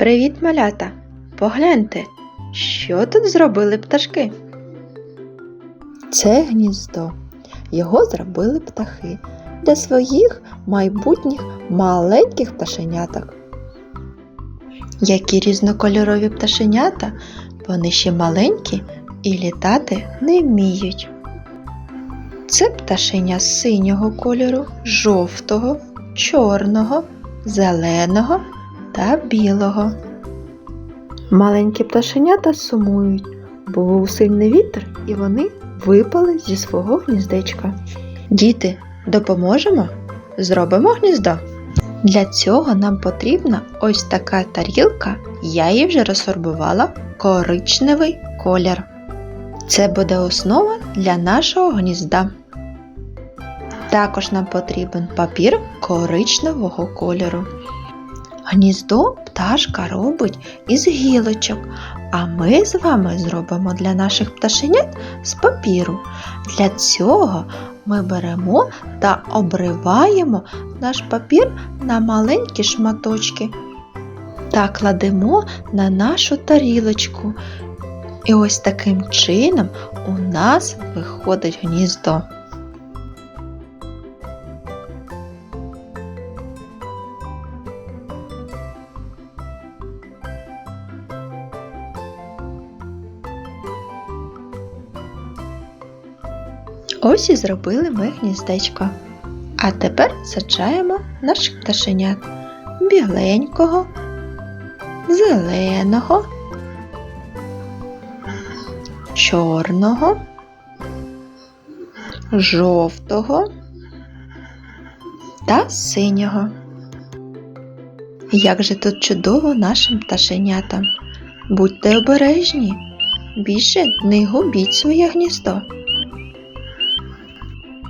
Привіт, малята! Погляньте, що тут зробили пташки. Це гніздо. Його зробили птахи для своїх майбутніх маленьких пташеняток. Які різнокольорові пташенята, вони ще маленькі і літати не вміють. Це пташеня синього кольору, жовтого, чорного, зеленого та білого. Маленькі пташенята сумують, бо був сильний вітер і вони випали зі свого гніздечка. Діти, допоможемо? Зробимо гніздо. Для цього нам потрібна ось така тарілка, я її вже розфарбувала коричневий колір. Це буде основа для нашого гнізда. Також нам потрібен папір коричневого кольору. Гніздо пташка робить із гілочок, а ми з вами зробимо для наших пташенят з папіру. Для цього ми беремо та обриваємо наш папір на маленькі шматочки та кладемо на нашу тарілочку. І ось таким чином у нас виходить гніздо. Ось і зробили ми гніздечко. А тепер саджаємо наших пташенят біленького, зеленого, чорного, жовтого та синього. Як же тут чудово нашим пташенятам. Будьте обережні, більше не губіть своє гніздо.